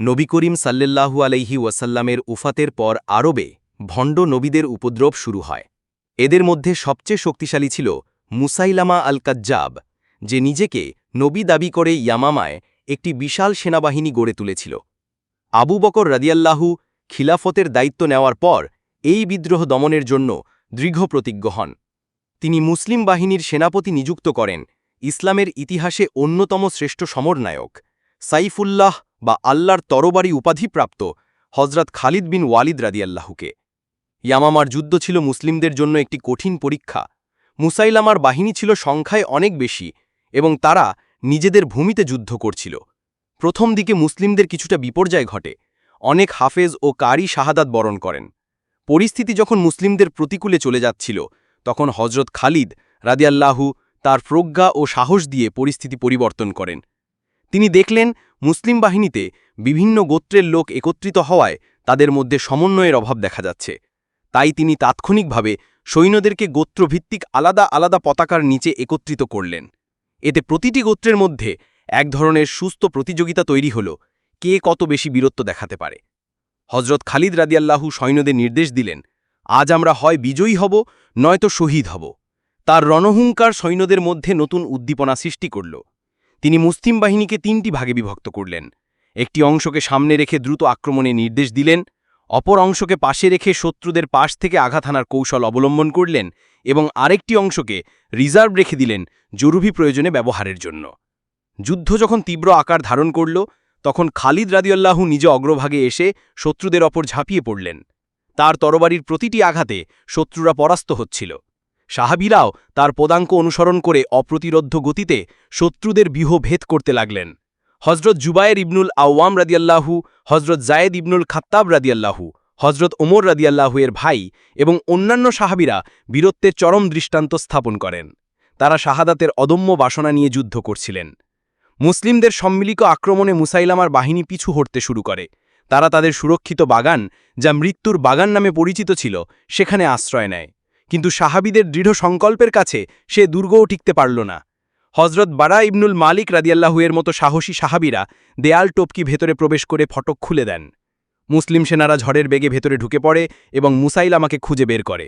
নবী করিম সাল্লেল্লাহু আলাইহি ওয়াসাল্লামের উফাতের পর আরবে ভণ্ড নবীদের উপদ্রব শুরু হয়। এদের মধ্যে সবচেয়ে শক্তিশালী ছিল মুসাইলামা আল কাজ্জাব যে নিজেকে নবী দাবি করে ইয়ামামায় একটি বিশাল সেনাবাহিনী গড়ে তুলেছিল। আবু বকর রাদিয়াল্লাহু খিলাফতের দায়িত্ব নেওয়ার পর এই বিদ্রোহ দমনের জন্য দৃঢ় প্রতিজ্ঞ হন। তিনি মুসলিম বাহিনীর সেনাপতি নিযুক্ত করেন, ইসলামের ইতিহাসে অন্যতম শ্রেষ্ঠ সমরনায়ক সাইফুল্লাহ বা আল্লাহর তরবারি উপাধিপ্রাপ্ত হজরত খালিদ বিন ওয়ালিদ রাদিয়াল্লাহুকে। ইয়ামামার যুদ্ধ ছিল মুসলিমদের জন্য একটি কঠিন পরীক্ষা। মুসাইলামার বাহিনী ছিল সংখ্যায় অনেক বেশি এবং তারা নিজেদের ভূমিতে যুদ্ধ করছিল। প্রথম দিকে মুসলিমদের কিছুটা বিপর্যয় ঘটে। অনেক হাফেজ ও কারি শাহাদাত বরণ করেন। পরিস্থিতি যখন মুসলিমদের প্রতিকূলে চলে যাচ্ছিল, তখন হজরত খালিদ রাদিয়াল্লাহু তার প্রজ্ঞা ও সাহস দিয়ে পরিস্থিতি পরিবর্তন করেন। তিনি দেখলেন মুসলিম বাহিনীতে বিভিন্ন গোত্রের লোক একত্রিত হওয়ায় তাদের মধ্যে সমন্বয়ের অভাব দেখা যাচ্ছে। তাই তিনি তাৎক্ষণিকভাবে সৈন্যদেরকে গোত্রভিত্তিক আলাদা আলাদা পতাকার নিচে একত্রিত করলেন। এতে প্রতিটি গোত্রের মধ্যে এক ধরনের সুস্থ প্রতিযোগিতা তৈরি হল, কে কত বেশি বীরত্ব দেখাতে পারে। হজরত খালিদ রাদিয়াল্লাহু সৈন্যদের নির্দেশ দিলেন, আজ আমরা হয় বিজয়ী হব, নয়তো শহীদ হব। তার রণহুঙ্কার সৈন্যদের মধ্যে নতুন উদ্দীপনা সৃষ্টি করল। তিনি মুসলিম বাহিনীকে তিনটি ভাগে বিভক্ত করলেন। একটি অংশকে সামনে রেখে দ্রুত আক্রমণে নির্দেশ দিলেন, অপর অংশকে পাশে রেখে শত্রুদের পাশ থেকে আঘাত হানার কৌশল অবলম্বন করলেন এবং আরেকটি অংশকে রিজার্ভ রেখে দিলেন জরুরি প্রয়োজনে ব্যবহারের জন্য। যুদ্ধ যখন তীব্র আকার ধারণ করল, তখন খালিদ রাদিয়াল্লাহু নিজ অগ্রভাগে এসে শত্রুদের অপর ঝাঁপিয়ে পড়লেন। তার তরবারির প্রতিটি আঘাতে শত্রুরা পরাস্ত হচ্ছিল। সাহাবিরাও তার পদাঙ্ক অনুসরণ করে অপ্রতিরোধ্য গতিতে শত্রুদের বিহ ভেদ করতে লাগলেন। হজরত জুবায়ের ইবনুল আওয়াম রাদিয়াল্লাহু হজরত জায়েদ ইবনুল খাত্তাব রাদিয়াল্লাহু হজরত ওমর রাদিয়াল্লাহু এর ভাই এবং অন্যান্য সাহাবিরা বীরত্বের চরম দৃষ্টান্ত স্থাপন করেন। তারা শাহাদাতের অদম্য বাসনা নিয়ে যুদ্ধ করছিলেন। মুসলিমদের সম্মিলিত আক্রমণে মুসাইলামার বাহিনী পিছু হটতে শুরু করে। তারা তাদের সুরক্ষিত বাগান, যা মৃত্যুর বাগান নামে পরিচিত ছিল, সেখানে আশ্রয় নেয়। কিন্তু সাহাবিদের দৃঢ় সংকল্পের কাছে সে দুর্গও টিকতে পারল না। হজরত বারা ইবনুল মালিক রাদিয়াল্লাহুয়ের মতো সাহসী সাহাবিরা দেয়াল টপকি ভেতরে প্রবেশ করে ফটক খুলে দেন। মুসলিম সেনারা ঝড়ের বেগে ভেতরে ঢুকে পড়ে এবং মুসাইলামাকে খুঁজে বের করে।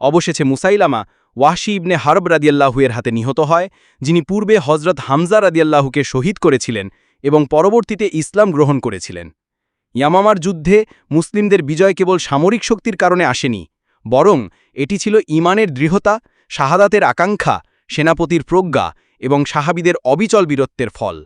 অবশেষে মুসাইলামা ওয়াশি ইবনে হারব রাদিয়াল্লাহুয়ের হাতে নিহত হয়, যিনি পূর্বে হজরত হামজা রাদিয়াল্লাহুকে শহীদ করেছিলেন এবং পরবর্তীতে ইসলাম গ্রহণ করেছিলেন। ইয়ামামার যুদ্ধে মুসলিমদের বিজয় কেবল সামরিক শক্তির কারণে আসেনি বরং এটি ছিল ইমানের দৃঢ়তা শাহাদাতের আকাঙ্ক্ষা সেনাপতির প্রজ্ঞা এবং সাহাবিদের অবিচল বীরত্বের ফল।